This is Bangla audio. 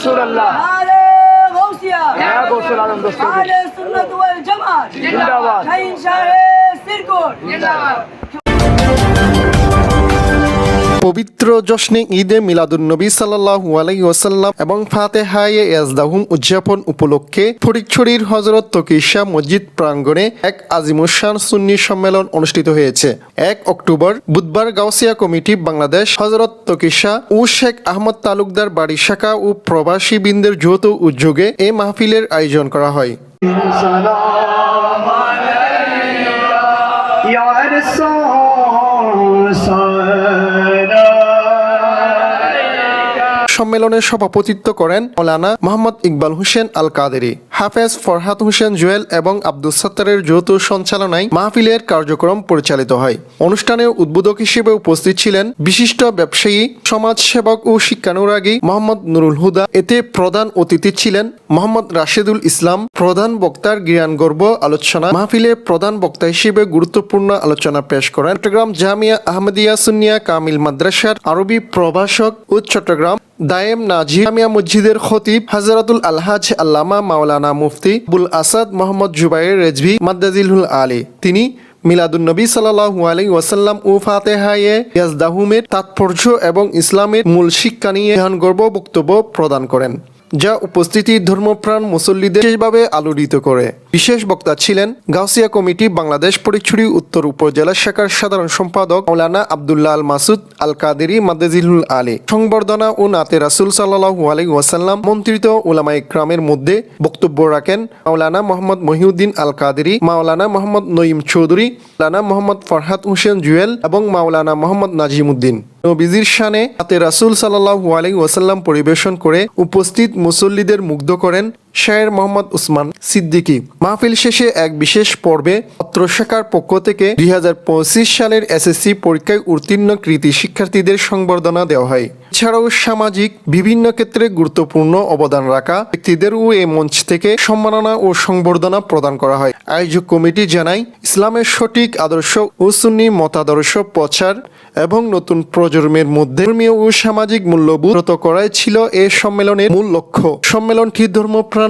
রসুল্লাহ আলে গৌসিয়া। ইয়া গৌসুল আলম দস্তগীর আলে সুন্নাত ওয়াল জামাত। জিন্দাবাদ। শাহিন শাহে সিরকুট। পবিত্র জশ্নে ঈদে মিলাদুন্নবী সাল্লাহু আলাইহি ওয়াসাল্লাম এবং ফাতেহায়ে ইয়াজদাহুম উদযাপন উপলক্ষে ফটিকছড়ির হজরত তকিশা মসজিদ প্রাঙ্গণে এক আজিমুসান সুন্নি সম্মেলন অনুষ্ঠিত হয়েছে। এক অক্টোবর বুধবার গাউসিয়া কমিটি বাংলাদেশ হজরত তকিশা ও শেখ আহমদ তালুকদার বাড়ি শাখা ও প্রবাসী বৃন্দের যৌথ উদ্যোগে এ মাহফিলের আয়োজন করা হয়। সম্মেলনে সভাপতিত্ব করেন মৌলানা মোহাম্মদ ইকবাল হোসেন আল কাদেরি হাফেজ ফরহাদ হোসেন জুয়েল এবং আব্দুল সত্তারের যৌথ সঞ্চালনায় মাহফিলের কার্যক্রম পরিচালিত হয়। অনুষ্ঠানে উদ্বোধক হিসেবে উপস্থিত ছিলেন বিশিষ্ট ব্যবসায়ী, সমাজসেবক ও শিক্ষানুরাগী মোহাম্মদ নুরুল হুদা। এতে প্রধান অতিথি ছিলেন মোহাম্মদ রাশেদুল ইসলাম, প্রধান বক্তার জ্ঞান গর্ব আলোচনা। মাহফিলে প্রধান বক্তা হিসেবে গুরুত্বপূর্ণ আলোচনা পেশ করেন চট্টগ্রাম জামিয়া আহমদিয়া সুনিয়া কামিল মাদ্রাসার আরবি প্রভাষক ও চট্টগ্রাম দায়েম নাজি জামিয়া মসজিদের খতিব হাজরাতুল আলহাজ আল্লামা মাওলানা মুফতি বুল আসাদ মোহাম্মদ জুবাইর রেজভি মাদ্দাজিলহুল আলী। তিনি মিলাদুন্নবী সাল্লাহু আলী ওয়াসাল্লাম ও ফাতেহায়ে ইয়াজদাহুমের তাৎপর্য এবং ইসলামের মূল শিক্ষা নিয়ে গর্ব বক্তব্য প্রদান করেন। যা উপস্থিতি ধর্মপ্রাণ মুসল্লিদের বিশেষভাবে আলোড়িত করে। বিশেষ বক্তা ছিলেন গাউসিয়া কমিটি বাংলাদেশ পরিচুরি উত্তর উপজেলা শাখার সাধারণ সম্পাদক মৌলানা আবদুল্লাহ আল মাসুদ আল কাদেরি মাদ্দাজিলুল আলী। সংবর্ধনা ও নাতে রাসুল সাল্লাহু আলাই ওয়াসাল্লাম মন্ত্রিত ওলামা ইকরামের মধ্যে বক্তব্য রাখেন মাওলানা মোহাম্মদ মহিউদ্দিন আল কাদেরি মাওলানা মোহাম্মদ নঈম চৌধুরী মাওলানা মোহাম্মদ ফরহাদ হোসেন জুয়েল এবং মাওলানা মোহাম্মদ নাজিমুদ্দিন। নবীজির সানে হাতে রাসুল সাল্লাহ আলাই ওয়াসাল্লাম পরিবেশন করে উপস্থিত মুসল্লিদের মুগ্ধ করেন। শায়ের মোহাম্মদ উসমান সিদ্দিকী। মাহফিল শেষে এক বিশেষ পর্বে অত্র শাখার পক্ষ থেকে দুই সালের এসএসসি পরীক্ষায় উত্তীর্ণ কৃতি শিক্ষার্থীদের সংবর্ধনা দেওয়া হয়। এছাড়াও সামাজিক বিভিন্ন ক্ষেত্রে গুরুত্বপূর্ণ অবদান রাখা ব্যক্তিদেরও এই মঞ্চ থেকে সম্মাননা ও সংবর্ধনা প্রদান করা হয়। আয়োজক কমিটি জানায়, ইসলামের সঠিক আদর্শ ও সুন্নি মতাদর্শ প্রচার এবং নতুন প্রজন্মের মধ্যে ধর্মীয় ও সামাজিক মূল্যবোধ করাই ছিল এ সম্মেলনের মূল লক্ষ্য। সম্মেলনটি ধর্মপ্রাণ